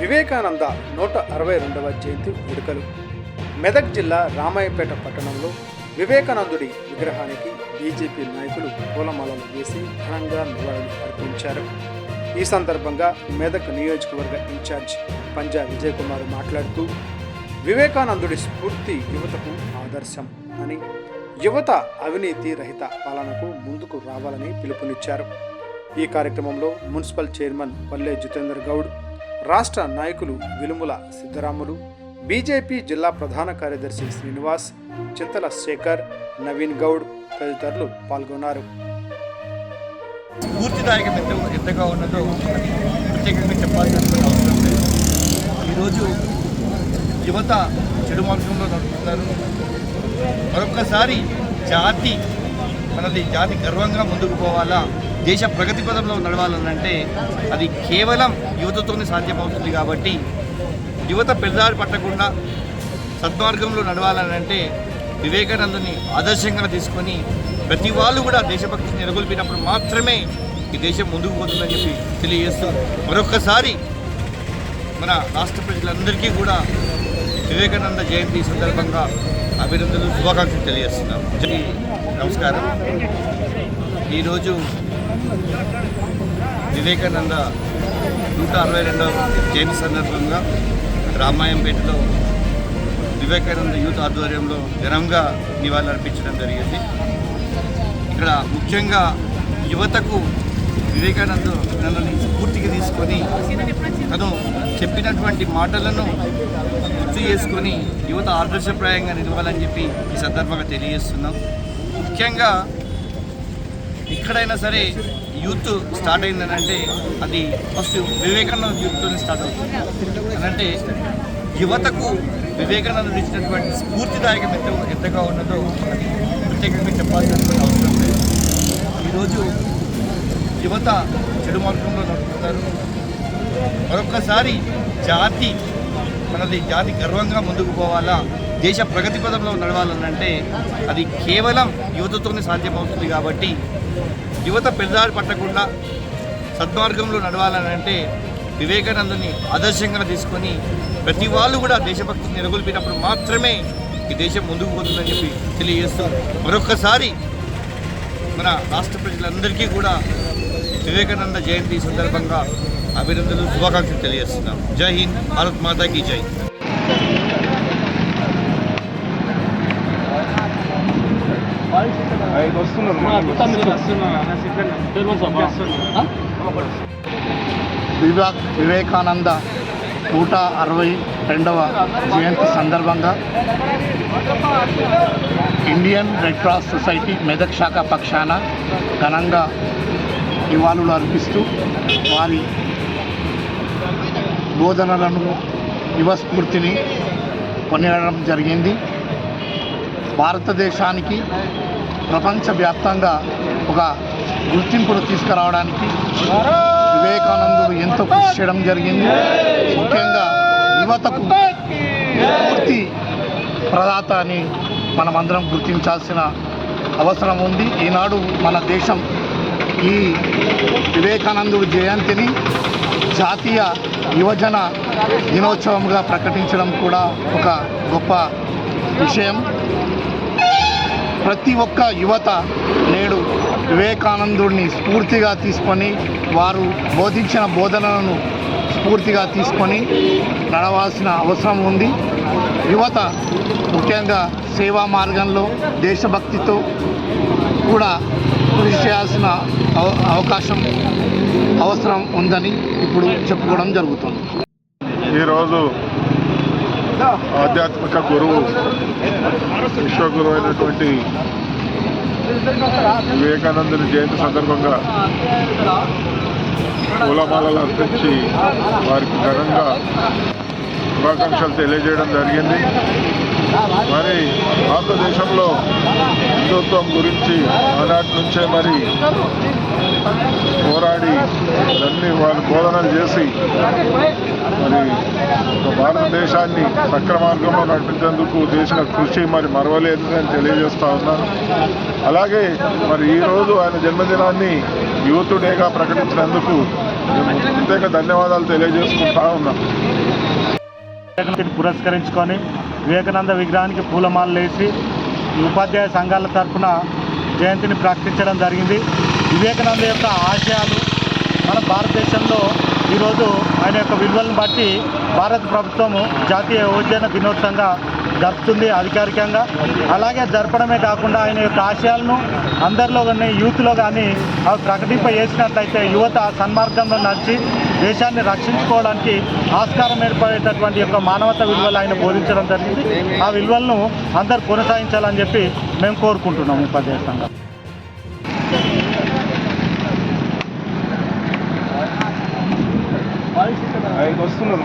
వివేకానంద నూట అరవై రెండవ జయంతి వేడుకలు. మెదక్ జిల్లా రామాయపేట పట్టణంలో వివేకానందుడి విగ్రహానికి బీజేపీ నాయకులు పూలమాలలు వేసి ఘనంగా నివాళులు అర్పించారు. ఈ సందర్భంగా మెదక్ నియోజకవర్గ ఇన్ఛార్జ్ పంజా విజయ్ కుమార్ మాట్లాడుతూ వివేకానందుడి స్ఫూర్తి యువతకు ఆదర్శం అని యువత అవినీతి రహిత పాలనకు ముందుకు రావాలని పిలుపునిచ్చారు. ఈ కార్యక్రమంలో మున్సిపల్ చైర్మన్ పల్లె జితేందర్ గౌడ్ రాష్ట్ర నాయకులు విలుముల సిద్ధరాములు బీజేపీ జిల్లా ప్రధాన కార్యదర్శి శ్రీనివాస్ చింతల శేఖర్ నవీన్ గౌడ్ తదితరులు పాల్గొన్నారు. స్ఫూర్తిదాయకం ఎంతగా ఉన్నదో ప్రత్యేకంగా చెప్పాల్సిన అవసరం లేదు. ఈరోజు యువత చెడు మార్గంలో నడుపుతున్నారు. మరొకసారి జాతి మనది జాతి గర్వంగా ముందుకు పోవాలా? దేశ ప్రగతి పదంలో నడవాలనంటే అది కేవలం యువతతోనే సాధ్యమవుతుంది కాబట్టి యువత పెద్దదారి పట్టకుండా సద్మార్గంలో నడవాలనంటే వివేకానందుని ఆదర్శంగా తీసుకొని ప్రతి వాళ్ళు కూడా దేశభక్తిని నెలకొల్పినప్పుడు మాత్రమే ఈ దేశం ముందుకు పోతుందని చెప్పి తెలియజేస్తూ మరొక్కసారి మన రాష్ట్ర ప్రజలందరికీ కూడా వివేకానంద జయంతి సందర్భంగా అభినందనలు శుభాకాంక్షలు తెలియజేస్తున్నాం. నమస్కారం. ఈరోజు వివేకానంద నూట అరవై రెండవ జయంతి సందర్భంగా రామాయంపేటలో వివేకానంద యూత్ ఆధ్వర్యంలో ఘనంగా నివాళులర్పించడం జరిగింది. ఇక్కడ ముఖ్యంగా యువతకు వివేకానంద నన్ను స్ఫూర్తిగా తీసుకొని తను చెప్పినటువంటి మాటలను గుర్తు చేసుకొని యువత ఆదర్శప్రాయంగా నిలవాలని చెప్పి ఈ సందర్భంగా తెలియజేస్తున్నాం. ముఖ్యంగా ఎక్కడైనా సరే యూత్ స్టార్ట్ అయిందనంటే అది ఫస్ట్ వివేకానంద యూత్తోనే స్టార్ట్ అవుతుంది. అనంటే యువతకు వివేకానందుడు ఇచ్చినటువంటి స్ఫూర్తిదాయకం ఎంత ఎంతగా ఉన్నదో అది ప్రత్యేకంగా చెప్పాల్సినటువంటి అవసరం లేదు. ఈరోజు యువత చెడు మార్గంలో నడుపుతున్నారు. మరొకసారి జాతి మనది జాతి గర్వంగా ముందుకు పోవాలా దేశ ప్రగతి పదంలో నడవాలనంటే అది కేవలం యువతతోనే సాధ్యమవుతుంది కాబట్టి యువత పెద్దదారి పట్టకుండా సద్మార్గంలో నడవాలనంటే వివేకానందుని ఆదర్శంగా తీసుకొని ప్రతి వాళ్ళు కూడా దేశభక్తిని నెలకొల్పినప్పుడు మాత్రమే ఈ దేశం ముందుకు పోతుందని చెప్పి తెలియజేస్తూ మరొక్కసారి మన రాష్ట్ర ప్రజలందరికీ కూడా వివేకానంద జయంతి సందర్భంగా అభినందనలు శుభాకాంక్షలు తెలియజేస్తున్నాం. జై హింద్ భారత్ మాతాకి జై. వివా వివేకానంద నూట అరవై రెండవ జయంతి సందర్భంగా Indian red cross society Medak శాఖ పక్షాన ఘనంగా నివాళులు అర్పిస్తూ వారి బోధనలను యువస్ఫూర్తిని కొనియడం జరిగింది. భారతదేశానికి ప్రపంచవ్యాప్తంగా ఒక గుర్తింపును తీసుకురావడానికి వివేకానందుడు ఎంతో కృషి చేయడం జరిగింది. ముఖ్యంగా యువతకు పూర్తి ప్రదాత అని మనమందరం గుర్తించాల్సిన అవసరం ఉంది. ఈనాడు మన దేశం ఈ వివేకానందుడు జయంతిని జాతీయ యువజన దినోత్సవంగా ప్రకటించడం కూడా ఒక గొప్ప విషయం. ప్రతి ఒక్క యువత నేడు వివేకానందుడిని స్ఫూర్తిగా తీసుకొని వారు బోధించిన బోధనలను స్ఫూర్తిగా తీసుకొని నడవాల్సిన అవసరం ఉంది. యువత ముఖ్యంగా సేవా మార్గంలో దేశభక్తితో కూడా కృషి చేయాల్సిన అవ- అవకాశం అవసరం ఉందని ఇప్పుడు చెప్పుకోవడం జరుగుతుంది. ఈరోజు ఆధ్యాత్మిక గురువు విశ్వగురు అయినటువంటి వివేకానందుని జయంతి సందర్భంగా పూలమాలలు అర్పించి వారికి ఘనంగా శుభాకాంక్షలు తెలియజేయడం జరిగింది. మరి భారతదేశంలో హిందుత్వం గురించి ఆనాటి నుంచే మరి పోరాడి అన్ని వాళ్ళు బోధనలు చేసి మరి భారతదేశాన్ని సక్ర మార్గంలో నడిపించేందుకు చేసిన కృషి మరి మరవలేదు అని తెలియజేస్తా ఉన్నాను. అలాగే మరి ఈరోజు ఆయన జన్మదినాన్ని యూత్ డేగా ప్రకటించినందుకు మేము ప్రత్యేక ధన్యవాదాలు తెలియజేసుకుంటా ఉన్నాం పురస్కరించుకొని వివేకానంద విగ్రహానికి పూలమాలలు వేసి ఉపాధ్యాయ సంఘాల తరఫున జయంతిని ప్రకటించడం జరిగింది. వివేకానంద యొక్క ఆశయాలు మన భారతదేశంలో ఈరోజు ఆయన యొక్క విలువలను బట్టి భారత ప్రభుత్వము జాతీయ యువజన దినోత్సవంగా జరుపుతుంది అధికారికంగా. అలాగే జరపడమే కాకుండా ఆయన యొక్క ఆశయాలను అందరిలో కానీ యూత్లో కానీ అవి ప్రకటింప చేసినట్లయితే యువత సన్మార్గంలో నడిచి దేశాన్ని రక్షించుకోవడానికి ఆస్కారం ఏర్పడేటటువంటి యొక్క మానవత విలువలు ఆయన బోధించడం జరిగింది. ఆ విలువలను అందరు కొనసాగించాలని చెప్పి మేము కోరుకుంటున్నాము ఉపాధ్యాయ సంఘం వస్తున్నారు.